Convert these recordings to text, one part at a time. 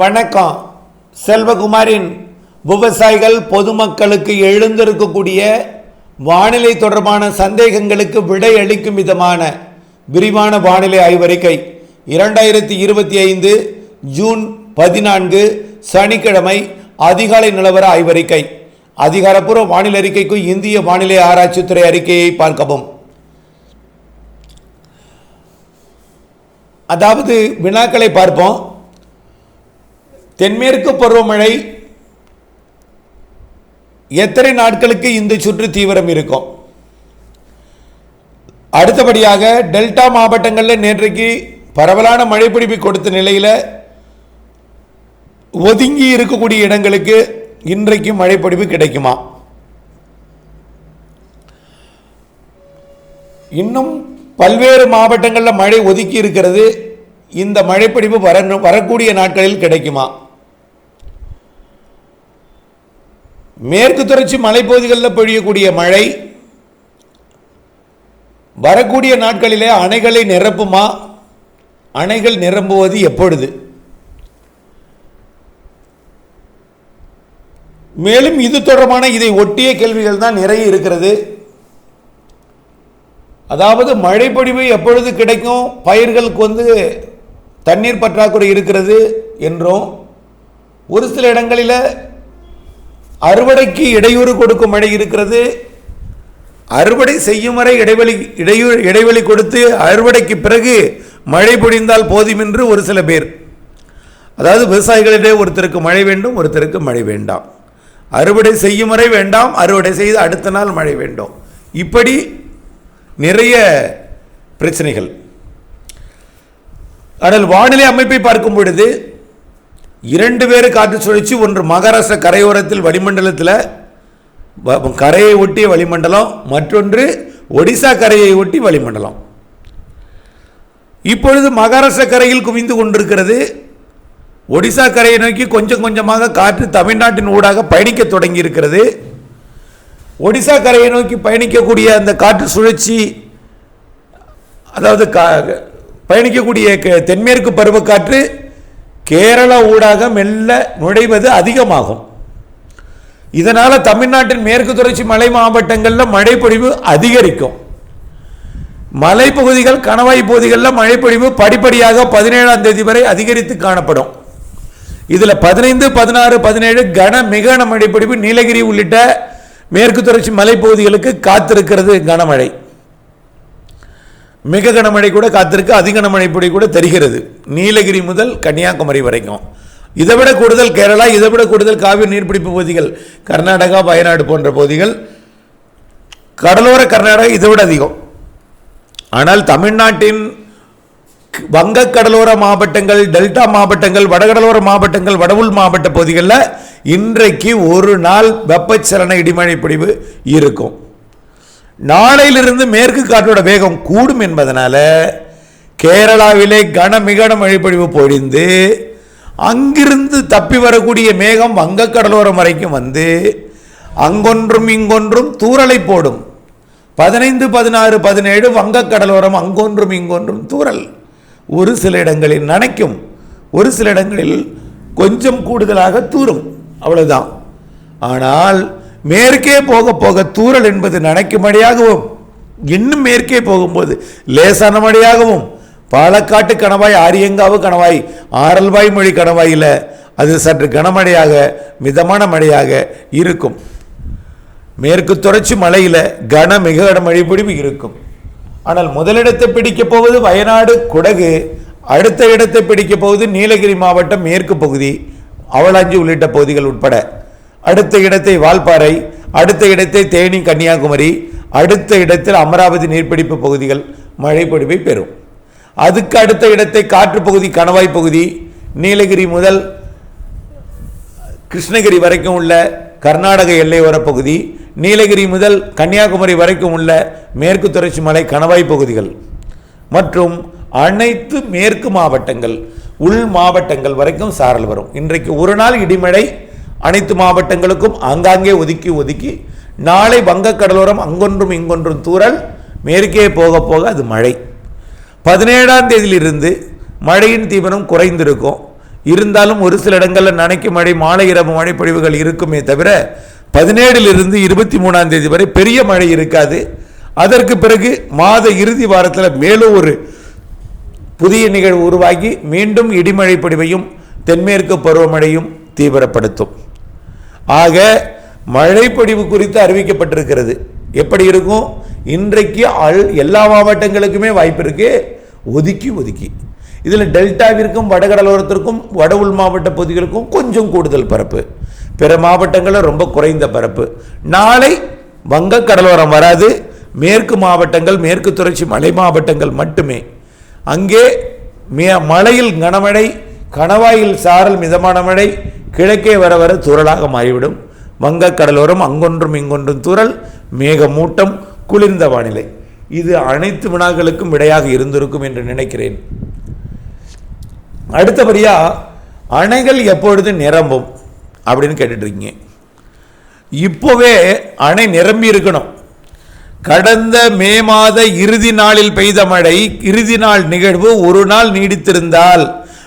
வணக்கம். செல்வகுமாரின் விவசாயிகள் பொதுமக்களுக்கு எழுந்திருக்கக்கூடிய வானிலை தொடர்பான சந்தேகங்களுக்கு விடை அளிக்கும் விதமான விரிவான வானிலை ஆய்வறிக்கை. இரண்டாயிரத்தி இருபத்தி ஐந்து ஜூன் பதினான்கு சனிக்கிழமை அதிகாலை நிலவர ஆய்வறிக்கை. அதிகாரப்பூர்வ வானிலை அறிக்கைக்கு இந்திய வானிலை ஆராய்ச்சித்துறை அறிக்கையை பார்க்கவும். அதாவது வினாக்களை பார்ப்போம். தென்மேற்கு பருவமழை எத்தனை நாட்களுக்கு இந்த சுற்று தீவிரம் இருக்கும்? அடுத்தபடியாக டெல்டா மாவட்டங்களில் நேற்றைக்கு பரவலான மழைப்பிடிப்பு கொடுத்த நிலையில் ஒதுங்கி இருக்கக்கூடிய இடங்களுக்கு இன்றைக்கு மழைப்பிடிப்பு கிடைக்குமா? இன்னும் பல்வேறு மாவட்டங்களில் மழை ஒதுக்கி இருக்கிறது. இந்த மழைப்பிடிப்பு வர வரக்கூடிய நாட்களில் கிடைக்குமா? மேற்கு தொடர்ச்சி மலைப்பகுதிகளில் பொழியக்கூடிய மழை வரக்கூடிய நாட்களிலே அணைகளை நிரப்புமா? அணைகள் நிரம்புவது எப்பொழுது? மேலும் இது தொடர்பான இதை ஒட்டிய கேள்விகள் தான் நிறைய இருக்கிறது. அதாவது மழைப்பொழிவு எப்பொழுது கிடைக்கும்? பயிர்களுக்கு வந்து தண்ணீர் பற்றாக்குறை இருக்கிறது என்றும் ஒரு சில இடங்களில் அறுவடைக்கு இடையூறு கொடுக்கும் மழை இருக்கிறது. அறுவடை செய்யும் வரை இடைவெளி இடையூறு இடைவெளி கொடுத்து அறுவடைக்கு பிறகு மழை பொழிந்தால் போதும் என்று ஒரு சில பேர். அதாவது விவசாயிகளிடையே ஒருத்தருக்கு மழை வேண்டும் ஒருத்தருக்கு மழை வேண்டாம். அறுவடை செய்யும் வரை வேண்டாம் அறுவடை செய்து அடுத்த நாள் மழை வேண்டும். இப்படி நிறைய பிரச்சனைகள். ஆனால் வானிலை அமைப்பை பார்க்கும் பொழுது இரண்டு பேர் காற்று சுழற்சி ஒன்று மகாராஷ்டிரா கரையோரத்தில் வளிமண்டலத்தில் கரையை ஒட்டிய வளிமண்டலம் மற்றொன்று ஒடிசா கரையை ஒட்டி வளிமண்டலம். இப்பொழுது மகாராஷ்டிரா கரையில் குவிந்து கொண்டிருக்கிறது. ஒடிசா கரையை நோக்கி கொஞ்சம் கொஞ்சமாக காற்று தமிழ்நாட்டின் ஊடாக பயணிக்க தொடங்கி இருக்கிறது ஒடிசா கரையை நோக்கி பயணிக்கக்கூடிய அந்த காற்று சுழற்சி அதாவது கா- பயணிக்கக்கூடிய தென்மேற்கு பருவக்காற்று கேரளா ஊடாக மெல்ல நுழைவது அதிகமாகும். இதனால் தமிழ்நாட்டின் மேற்கு தொடர்ச்சி மலை மாவட்டங்களில் மழைப்பொழிவு அதிகரிக்கும். மலைப்பகுதிகள் கணவாய் பகுதிகளில் மழைப்பொழிவு படிப்படியாக பதினேழாம் தேதி வரை அதிகரித்து காணப்படும். இதில் பதினைந்து பதினாறு பதினேழு கன மிக மழைப்பொழிவு நீலகிரி உள்ளிட்ட மேற்கு தொடர்ச்சி மலைப்பகுதிகளுக்கு காத்திருக்கிறது கனமழை. மிக கனமழை கூட காத்திருக்கு அதிக கனமழை பொடி கூட தெரிகிறது. நீலகிரி முதல் கன்னியாகுமரி வரைக்கும். இதை விட கூடுதல் கேரளா இதை விட கூடுதல் காவிரி நீர்பிடிப்பு பகுதிகள் கர்நாடகா வயநாடு போன்ற பகுதிகள். கடலோர கர்நாடகா இதை விட அதிகம். ஆனால் தமிழ்நாட்டின் வங்க கடலோர மாவட்டங்கள் டெல்டா மாவட்டங்கள் வடகடலோர மாவட்டங்கள் வடவுள் மாவட்ட பகுதிகளில் இன்றைக்கு ஒரு நாள் வெப்பச்சலன இடிமழை பிடிவு இருக்கும். நாளையிலிருந்து மேற்கு காற்றோட வேகம் கூடும் என்பதனால கேரளாவிலே கனமிகன மழைப்பொழிவு பொழிந்து அங்கிருந்து தப்பி வரக்கூடிய மேகம் வங்கக்கடலோரம் வரைக்கும் வந்து அங்கொன்றும் இங்கொன்றும் தூரலை போடும். பதினைந்து பதினாறு பதினேழு வங்கக்கடலோரம் அங்கொன்றும் இங்கொன்றும் தூறல் ஒரு சில இடங்களில் நனைக்கும். ஒரு சில இடங்களில் கொஞ்சம் கூடுதலாக தூரும் அவ்வளவுதான். ஆனால் மேற்கே போக போக தூறல் என்பது நனைக்கும் இன்னும் மேற்கே போகும்போது லேசான மழையாகவும் பாலக்காட்டு கணவாய் ஆரியங்காவு கணவாய் ஆரல்வாய் மொழி கணவாயில் அது சற்று கனமழையாக மிதமான மழையாக இருக்கும். மேற்கு தொடர்ச்சி மலையில் கன மிக கனமழை பொழிவு இருக்கும். ஆனால் முதலிடத்தை பிடிக்கப் போவது வயநாடு குடகு அடுத்த இடத்தை பிடிக்கப் போவது நீலகிரி மாவட்டம் மேற்கு பகுதி அவலாஞ்சி உள்ளிட்ட பகுதிகள் உட்பட. அடுத்த இடத்தை வால்பாறை அடுத்த இடத்தை தேனி கன்னியாகுமரி அடுத்த இடத்தில் அமராவதி நீர்ப்பிடிப்பு பகுதிகள் மழைப்பொடிவை பெறும். அதுக்கு அடுத்த இடத்தை காற்று பகுதி கணவாய் பகுதி நீலகிரி முதல் கிருஷ்ணகிரி வரைக்கும் உள்ள கர்நாடக எல்லையோர பகுதி நீலகிரி முதல் கன்னியாகுமரி வரைக்கும் உள்ள மேற்கு தொடர்ச்சி மலை கணவாய் பகுதிகள் மற்றும் அனைத்து மேற்கு மாவட்டங்கள் உள் மாவட்டங்கள் வரைக்கும் சாரல் வரும். இன்றைக்கு ஒரு நாள் இடிமழை அனைத்து மாவட்டங்களுக்கும் ஆங்காங்கே ஒதுக்கி ஒதுக்கி நாளை வங்கக்கடலோரம் அங்கொன்றும் இங்கொன்றும் தூரல் மேற்கே போக போக அது மழை. பதினேழாம் தேதியிலிருந்து மழையின் தீவிரம் குறைந்திருக்கும். இருந்தாலும் ஒரு சில இடங்களில் நனைக்கும் மழை மாலை இரவு மழைப்பொழிவுகள் இருக்குமே தவிர பதினேழிலிருந்து இருபத்தி மூணாம் தேதி வரை பெரிய மழை இருக்காது. அதற்கு பிறகு மாத இறுதி வாரத்தில் மேலும் ஒரு புதிய நிகழ்வு உருவாகி மீண்டும் இடிமழை பொடிவையும் தென்மேற்கு பருவமழையும் தீவிரப்படுத்தும். ஆக மழைப்பொழிவு குறித்து அறிவிக்கப்பட்டிருக்கிறது. எப்படி இருக்கும்? இன்றைக்கு அல் எல்லா மாவட்டங்களுக்குமே வாய்ப்பு இருக்குது ஒதுக்கி ஒதுக்கி. இதில் டெல்டாவிற்கும் வடகடலோரத்திற்கும் வட உள் மாவட்ட பகுதிகளுக்கும் கொஞ்சம் கூடுதல் பரப்பு. பிற மாவட்டங்களில் ரொம்ப குறைந்த பரப்பு. நாளை வங்க கடலோரம் வராது. மேற்கு மாவட்டங்கள் மேற்கு தொடர்ச்சி மலை மாவட்டங்கள் மட்டுமே. அங்கே மே- மழையில் கனமழை கணவாயில் சாரல் மிதமான மழை கிழக்கே வர வர துரலாக மாறிவிடும். வங்கக்கடலோரம் அங்கொன்றும் இங்கொன்றும் துரல் மேகமூட்டம் குளிர்ந்த வானிலை. இது அனைத்து வினாக்களுக்கும் விடையாக இருந்திருக்கும் என்று நினைக்கிறேன். அடுத்தபடியாக அணைகள் எப்பொழுது நிரம்பும் அப்படின்னு கேட்டுட்ருக்கீங்க. இப்போவே அணை நிரம்பி இருக்கணும். கடந்த மே மாத இறுதி நாளில் பெய்த மழை இறுதி நாள் நிகழ்வு ஒரு நாள் நீடித்திருந்தால்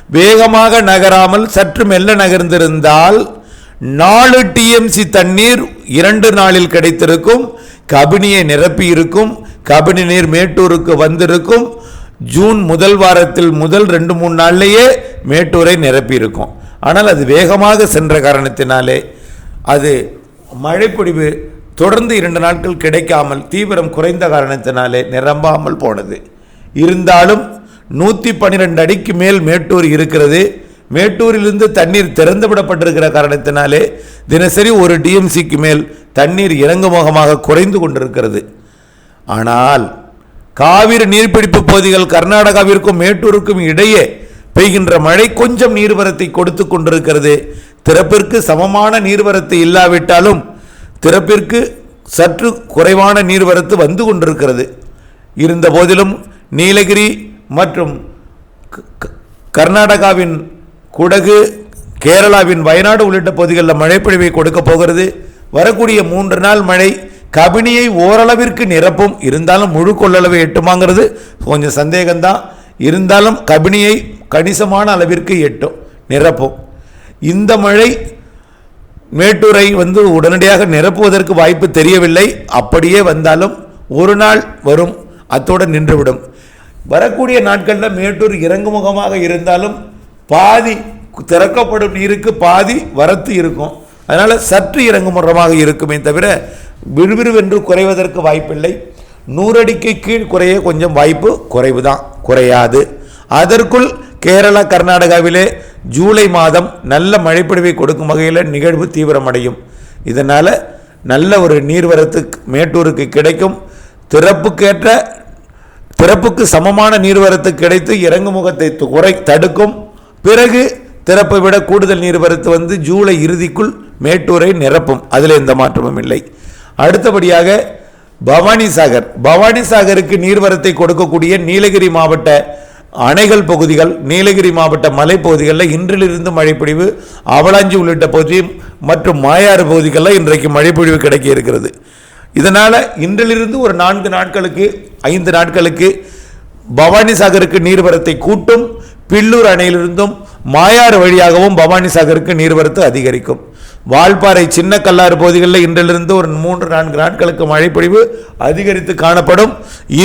வேகமாக நகராமல் சற்று மெல்ல நகர்ந்திருந்தால் நாலு டிஎம்சி தண்ணீர் இரண்டு நாளில் கிடைத்திருக்கும் கபினியை நிரப்பி இருக்கும் கபினி நீர் மேட்டூருக்கு வந்திருக்கும் ஜூன் முதல் வாரத்தில் முதல் ரெண்டு மூணு நாள்லேயே மேட்டூரை நிரப்பி இருக்கும் ஆனால் அது வேகமாக சென்ற காரணத்தினாலே அது மழைப்பொழிவு தொடர்ந்து இரண்டு நாட்கள் கிடைக்காமல் தீவிரம் குறைந்த காரணத்தினாலே நிரம்பாமல் போனது. இருந்தாலும் நூற்றி பன்னிரெண்டு அடிக்கு மேல் மேட்டூர் இருக்கிறது. மேட்டூரிலிருந்து தண்ணீர் திறந்துவிடப்பட்டிருக்கிற காரணத்தினாலே தினசரி ஒரு டிஎம்சிக்கு மேல் தண்ணீர் இறங்குமுகமாக குறைந்து கொண்டிருக்கிறது. ஆனால் காவிரி நீர்பிடிப்பு பகுதிகள் கர்நாடகாவிற்கும் மேட்டூருக்கும் இடையே பெய்கின்ற மழை கொஞ்சம் நீர்வரத்தை கொடுத்து கொண்டிருக்கிறது. திறப்பிற்கு சமமான நீர்வரத்து இல்லாவிட்டாலும் திறப்பிற்கு சற்று குறைவான நீர்வரத்து வந்து கொண்டிருக்கிறது. இருந்த போதிலும் நீலகிரி மற்றும் கர்நாடகாவின் குடகு கேரளாவின் வயநாடு உள்ளிட்ட பகுதிகளில் மழைப்பொழிவை கொடுக்க போகிறது. வரக்கூடிய மூன்று நாள் மழை கபினியை ஓரளவிற்கு நிரப்பும். இருந்தாலும் முழு கொள்ளளவை எட்டுமாங்கிறது கொஞ்சம் சந்தேகம்தான். இருந்தாலும் கபினியை கணிசமான அளவிற்கு எட்டும் நிரப்பும். இந்த மழை மேட்டூரை வந்து உடனடியாக நிரப்புவதற்கு வாய்ப்பு தெரியவில்லை. அப்படியே வந்தாலும் ஒரு நாள் வரும் அத்தோடு நின்றுவிடும். வரக்கூடிய நாட்களில் மேட்டூர் இறங்குமுகமாக இருந்தாலும் பாதி திறக்கப்படும் நீருக்கு பாதி வரத்து இருக்கும். அதனால் சற்று இறங்குமுகமாக இருக்குமே தவிர விறுவிறுவென்று குறைவதற்கு வாய்ப்பில்லை. நூறடிக்கு கீழ் குறைய கொஞ்சம் வாய்ப்பு குறைவு தான் குறையாது. அதற்குள் கேரளா கர்நாடகாவிலே ஜூலை மாதம் நல்ல மழைப்பொழிவை கொடுக்கும் வகையில் நிகழ்வு தீவிரமடையும். இதனால் நல்ல ஒரு நீர்வரத்து மேட்டூருக்கு கிடைக்கும். திறப்புக்கேற்ற திறப்புக்கு சமமான நீர்வரத்து கிடைத்து இறங்குமுகத்தை குறை தடுக்கும். பிறகு திறப்பை விட கூடுதல் நீர்வரத்து வந்து ஜூலை இறுதிக்குள் மேட்டூரை நிரப்பும். அதில் எந்த மாற்றமும் இல்லை. அடுத்தபடியாக பவானி சாகர். பவானி சாகருக்கு நீர்வரத்தை கொடுக்கக்கூடிய நீலகிரி மாவட்ட அணைகள் பகுதிகள் நீலகிரி மாவட்ட மலைப்பகுதிகளில் இன்றிலிருந்து மழைப்பொழிவு அவலாஞ்சி உள்ளிட்ட பகுதி மற்றும் மாயாறு பகுதிகளில் இன்றைக்கு மழைப்பொழிவு கிடைக்க இருக்கிறது. இதனால் இன்றிலிருந்து ஒரு நான்கு நாட்களுக்கு ஐந்து நாட்களுக்கு பவானி சாகருக்கு நீர்வரத்தை கூட்டும் பில்லூர் அணையிலிருந்தும் மாயாறு வழியாகவும் பவானி சாகருக்கு நீர்வரத்து அதிகரிக்கும். வால்பாறை சின்ன கல்லாறு பகுதிகளில் இன்றிலிருந்து ஒரு மூன்று நான்கு நாட்களுக்கு மழைப்பொழிவு அதிகரித்து காணப்படும்.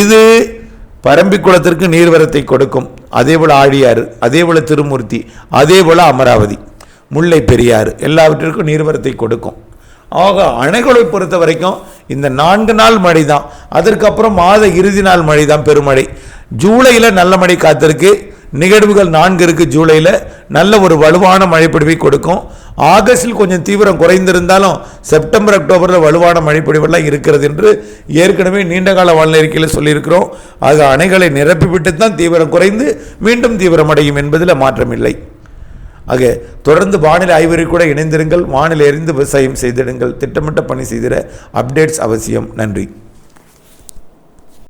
இது பரம்பிக்குளத்திற்கு நீர்வரத்தை கொடுக்கும். அதேபோல் ஆழியாறு அதேபோல் திருமூர்த்தி அதேபோல் அமராவதி முல்லை பெரியாறு எல்லாவற்றிற்கும் நீர்வரத்தை கொடுக்கும். ஆக அணைகளை பொறுத்த வரைக்கும் இந்த நான்கு நாள் மழை தான் அதற்கப்புறம் மாத இறுதி நாள் மழை தான் பெருமழை. ஜூலையில் நல்ல மழை காத்திருக்கு. நிகழ்வுகள் நான்கு இருக்கு ஜூலையில். நல்ல ஒரு வலுவான மழைப்பொழிவை கொடுக்கும். ஆகஸ்டில் கொஞ்சம் தீவிரம் குறைந்திருந்தாலும் செப்டம்பர் அக்டோபரில் வலுவான மழைப்பொழிவெல்லாம் இருக்கிறது என்று ஏற்கனவே நீண்டகால வானிலை அறிக்கையில் சொல்லியிருக்கிறோம். ஆக அணைகளை நிரப்பிவிட்டு தான் தீவிரம் குறைந்து மீண்டும் தீவிரமடையும் என்பதில் மாற்றமில்லை. ஆக தொடர்ந்து வானிலை ஆய்வறை கூட இணைந்திருங்கள் வானிலை எறிந்து விவசாயம் செய்திடுங்கள் திட்டமிட்ட பணி செய்திட அப்டேட்ஸ் அவசியம். நன்றி.